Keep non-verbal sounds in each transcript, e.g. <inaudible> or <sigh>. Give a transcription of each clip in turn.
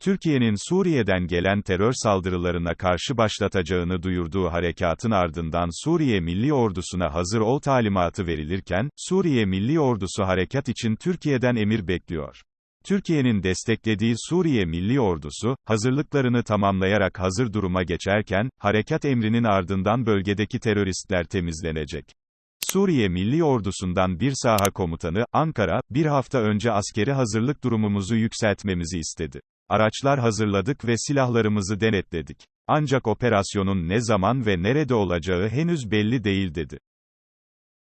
Türkiye'nin Suriye'den gelen terör saldırılarına karşı başlatacağını duyurduğu harekatın ardından Suriye Milli Ordusu'na hazır ol talimatı verilirken, Suriye Milli Ordusu harekat için Türkiye'den emir bekliyor. Türkiye'nin desteklediği Suriye Milli Ordusu, hazırlıklarını tamamlayarak hazır duruma geçerken, harekat emrinin ardından bölgedeki teröristler temizlenecek. Suriye Milli Ordusu'ndan bir saha komutanı, Ankara, bir hafta önce askeri hazırlık durumumuzu yükseltmemizi istedi. Araçlar hazırladık ve silahlarımızı denetledik. Ancak operasyonun ne zaman ve nerede olacağı henüz belli değil dedi.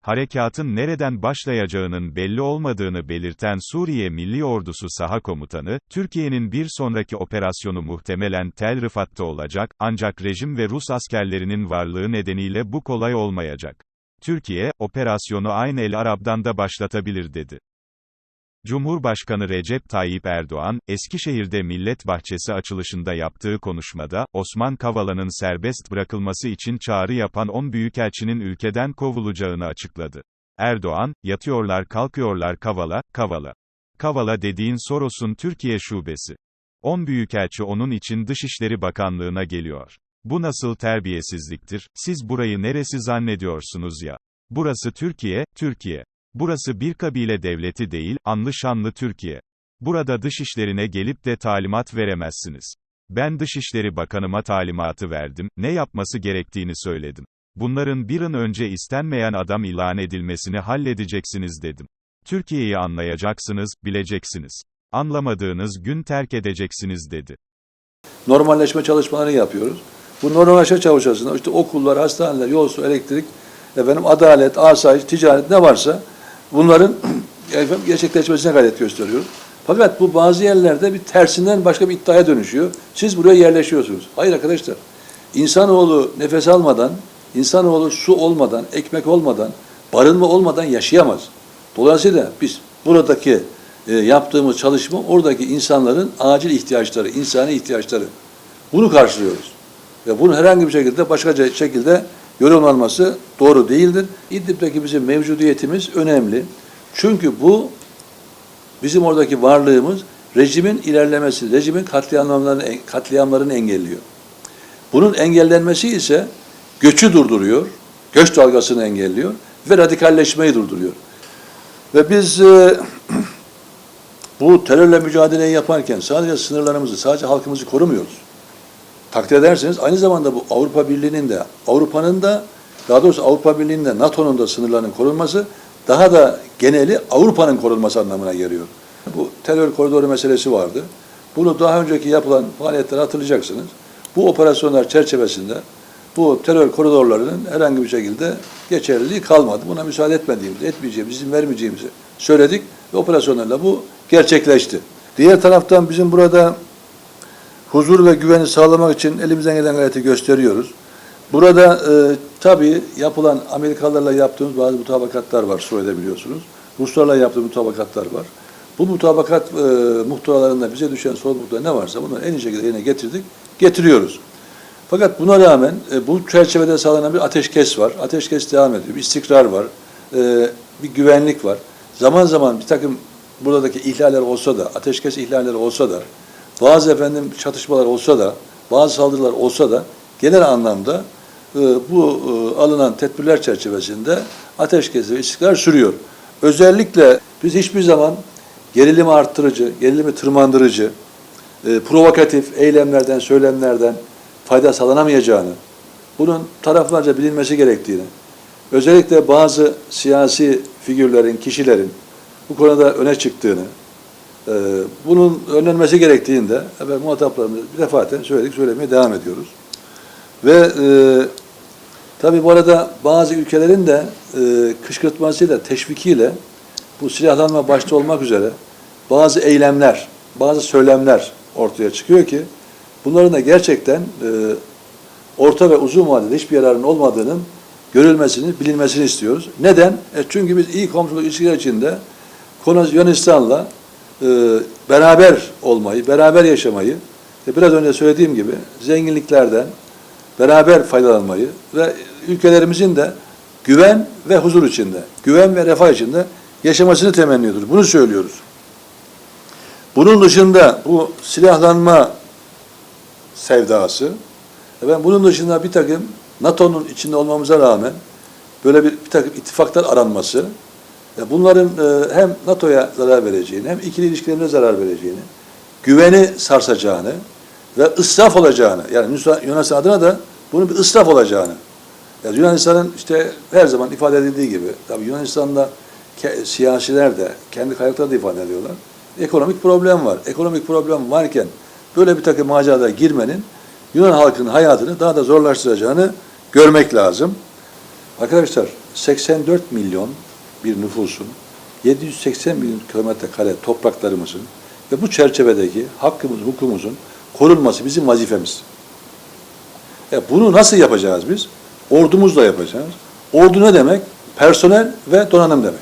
Harekatın nereden başlayacağının belli olmadığını belirten Suriye Milli Ordusu saha komutanı, Türkiye'nin bir sonraki operasyonu muhtemelen Tel Rıfat'ta olacak, ancak rejim ve Rus askerlerinin varlığı nedeniyle bu kolay olmayacak. Türkiye, operasyonu Ayn el Arab'dan da başlatabilir dedi. Cumhurbaşkanı Recep Tayyip Erdoğan, Eskişehir'de Millet Bahçesi açılışında yaptığı konuşmada, Osman Kavala'nın serbest bırakılması için çağrı yapan 10 büyükelçinin ülkeden kovulacağını açıkladı. Erdoğan, yatıyorlar kalkıyorlar Kavala, Kavala. Kavala dediğin Soros'un Türkiye şubesi. 10 büyükelçi onun için Dışişleri Bakanlığına geliyor. Bu nasıl terbiyesizliktir, siz burayı neresi zannediyorsunuz ya? Burası Türkiye, Türkiye. Burası bir kabile devleti değil, anlı şanlı Türkiye. Burada dışişlerine gelip de talimat veremezsiniz. Ben Dışişleri Bakanıma talimatı verdim, ne yapması gerektiğini söyledim. Bunların bir an önce istenmeyen adam ilan edilmesini halledeceksiniz dedim. Türkiye'yi anlayacaksınız, bileceksiniz. Anlamadığınız gün terk edeceksiniz dedi. normalleşme çalışmalarını yapıyoruz. Bu normalleşme çalışmasında işte okullar, hastaneler, yol, su, elektrik, efendim adalet, asayiş, ticaret ne varsa bunların <clears throat> efendim, gerçekleşmesine gayret gösteriyoruz. Fakat bu bazı yerlerde bir tersinden başka bir iddiaya dönüşüyor. Siz buraya yerleşiyorsunuz. Hayır arkadaşlar. İnsanoğlu nefes almadan, insanoğlu su olmadan, ekmek olmadan, barınma olmadan yaşayamaz. Dolayısıyla biz buradaki e, yaptığımız çalışma oradaki insanların acil ihtiyaçları, insani ihtiyaçları. Bunu karşılıyoruz. Ve bunu herhangi bir şekilde başka şekilde yorumlanması doğru değildir. İdlib'deki bizim mevcudiyetimiz önemli. Çünkü bu bizim oradaki varlığımız rejimin ilerlemesi, rejimin katliamlarını, katliamlarını engelliyor. Bunun engellenmesi ise göçü durduruyor, göç dalgasını engelliyor ve radikalleşmeyi durduruyor. Ve biz e, <clears throat> bu terörle mücadeleyi yaparken sadece sınırlarımızı, sadece halkımızı korumuyoruz. Takdir ederseniz aynı zamanda bu Avrupa Birliği'nin de, Avrupa'nın da, daha doğrusu Avrupa Birliği'nin de NATO'nun da sınırlarının korunması, daha da geneli Avrupa'nın korunması anlamına geliyor. Bu terör koridoru meselesi vardı. Bunu daha önceki yapılan faaliyetleri hatırlayacaksınız. Bu operasyonlar çerçevesinde bu terör koridorlarının herhangi bir şekilde geçerliliği kalmadı. Buna müsaade etmediğimizi, etmeyeceğimizi, izin vermeyeceğimizi söyledik ve operasyonlarla bu gerçekleşti. Diğer taraftan bizim burada huzur ve güveni sağlamak için elimizden gelen gayreti gösteriyoruz. Burada e, tabii yapılan Amerikalılarla yaptığımız bazı mutabakatlar var Suriye'de biliyorsunuz. Ruslarla yaptığımız mutabakatlar var. Bu mutabakat e, muhtıralarında bize düşen sorumluluklar ne varsa bunları en iyi şekilde yerine getirdik, getiriyoruz. Fakat buna rağmen e, bu çerçevede sağlanan bir ateşkes var. Ateşkes devam ediyor. Bir istikrar var. E, bir güvenlik var. Zaman zaman bir takım buradaki ihlaller olsa da, ateşkes ihlalleri olsa da, bazı efendim çatışmalar olsa da, bazı saldırılar olsa da genel anlamda e, bu e, alınan tedbirler çerçevesinde ateşkes ve istikrar sürüyor. Özellikle biz hiçbir zaman gerilimi arttırıcı, gerilimi tırmandırıcı, e, provokatif eylemlerden, söylemlerden fayda sağlanamayacağını, bunun taraflarca bilinmesi gerektiğini, özellikle bazı siyasi figürlerin, kişilerin bu konuda öne çıktığını, e, bunun önlenmesi gerektiğini de evet, muhataplarımız defaten söyledik, söylemeye devam ediyoruz. Ve e, tabii bu arada bazı ülkelerin de e, kışkırtmasıyla, teşvikiyle bu silahlanma başta olmak üzere bazı eylemler, bazı söylemler ortaya çıkıyor ki bunların da gerçekten e, orta ve uzun vadede hiçbir yararın olmadığının görülmesini, bilinmesini istiyoruz. Neden? E çünkü biz iyi komşuluk ilişkiler içinde Yunanistan'la e, beraber olmayı, beraber yaşamayı, e, biraz önce söylediğim gibi zenginliklerden beraber faydalanmayı ve ülkelerimizin de güven ve huzur içinde, güven ve refah içinde yaşamasını temenni ediyoruz. Bunu söylüyoruz. Bunun dışında bu silahlanma sevdası, ben bunun dışında bir takım NATO'nun içinde olmamıza rağmen böyle bir, bir takım ittifaklar aranması, bunların e, hem NATO'ya zarar vereceğini hem ikili ilişkilerimize zarar vereceğini, güveni sarsacağını ve ısraf olacağını, yani Yunanistan- adına da bunun bir ısraf olacağını, yani Yunanistan'ın işte her zaman ifade edildiği gibi, tabii Yunanistan'da siyasiler de kendi kaynakları da ifade ediyorlar. Ekonomik problem var. Ekonomik problem varken böyle bir takım maceralara girmenin Yunan halkının hayatını daha da zorlaştıracağını görmek lazım. Arkadaşlar 84 milyon bir nüfusun 780 milyon kilometre kare topraklarımızın ve bu çerçevedeki hakkımız, hukukumuzun korunması bizim vazifemiz. E bunu nasıl yapacağız biz? Ordumuzla yapacağız. Ordu ne demek? Personel ve donanım demek.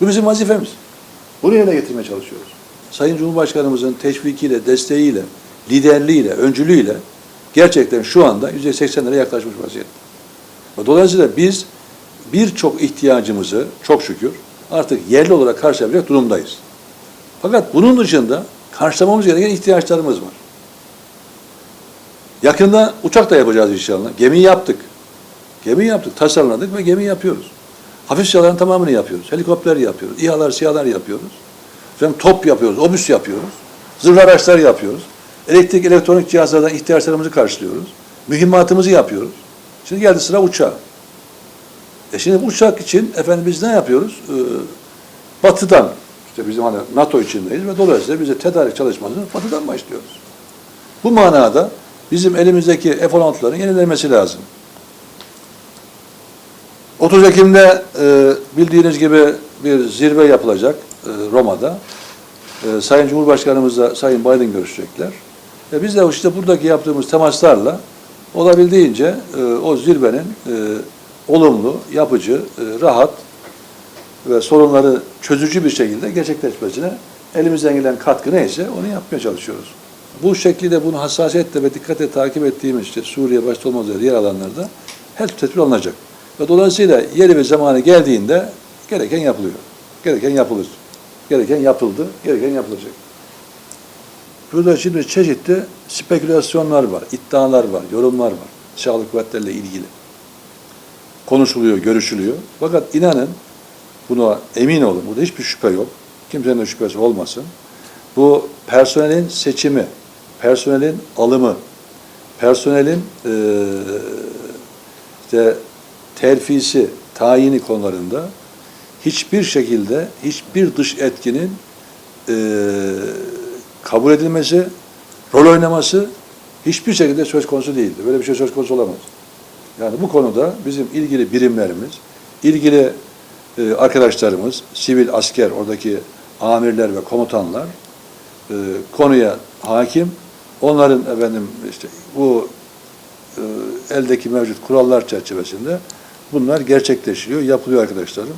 Bu bizim vazifemiz. Bunu yerine getirmeye çalışıyoruz. Sayın Cumhurbaşkanımızın teşvikiyle, desteğiyle, liderliğiyle, öncülüğüyle gerçekten şu anda %80'lere yaklaşmış vaziyette. Dolayısıyla biz birçok ihtiyacımızı çok şükür artık yerli olarak karşılayabilecek durumdayız. Fakat bunun dışında karşılamamız gereken ihtiyaçlarımız var. Yakında uçak da yapacağız inşallah. Gemi yaptık. Gemi yaptık, tasarladık ve gemi yapıyoruz. Hafif sihaların tamamını yapıyoruz. Helikopter yapıyoruz, İHA'lar, SİHA'lar yapıyoruz. Efendim top yapıyoruz, obüs yapıyoruz. Zırhlı araçlar yapıyoruz. Elektrik, elektronik cihazlardan ihtiyaçlarımızı karşılıyoruz. Mühimmatımızı yapıyoruz. Şimdi geldi sıra uçağa. E şimdi bu uçak için efendim biz ne yapıyoruz? Ee, batıdan, işte bizim hani NATO içindeyiz ve dolayısıyla bize tedarik çalışmasını batıdan başlıyoruz. Bu manada bizim elimizdeki F-16'ların yenilenmesi lazım. 30 Ekim'de e, bildiğiniz gibi bir zirve yapılacak e, Roma'da. E, Sayın Cumhurbaşkanımızla Sayın Biden görüşecekler. E, biz de işte buradaki yaptığımız temaslarla olabildiğince e, o zirvenin e, olumlu, yapıcı, e, rahat ve sorunları çözücü bir şekilde gerçekleşmesine elimizden gelen katkı neyse onu yapmaya çalışıyoruz. Bu şekilde bunu hassasiyetle ve dikkatle takip ettiğimiz işte Suriye başta olmak üzere diğer alanlarda her tedbir alınacak. Ve dolayısıyla yeri ve zamanı geldiğinde gereken yapılıyor. Gereken yapılır. Gereken yapıldı, gereken yapılacak. Burada şimdi çeşitli spekülasyonlar var, iddialar var, yorumlar var. Silahlı kuvvetlerle ilgili. Konuşuluyor, görüşülüyor. Fakat inanın buna emin olun, burada hiçbir şüphe yok. Kimsenin de şüphesi olmasın. Bu personelin seçimi, personelin alımı, personelin eee işte terfisi, tayini konularında hiçbir şekilde hiçbir dış etkinin eee, kabul edilmesi, rol oynaması hiçbir şekilde söz konusu değildi. Böyle bir şey söz konusu olamaz. Yani bu konuda bizim ilgili birimlerimiz, ilgili e, arkadaşlarımız, sivil asker, oradaki amirler ve komutanlar e, konuya hakim. Onların efendim işte bu e, eldeki mevcut kurallar çerçevesinde bunlar gerçekleşiyor, yapılıyor arkadaşlarım.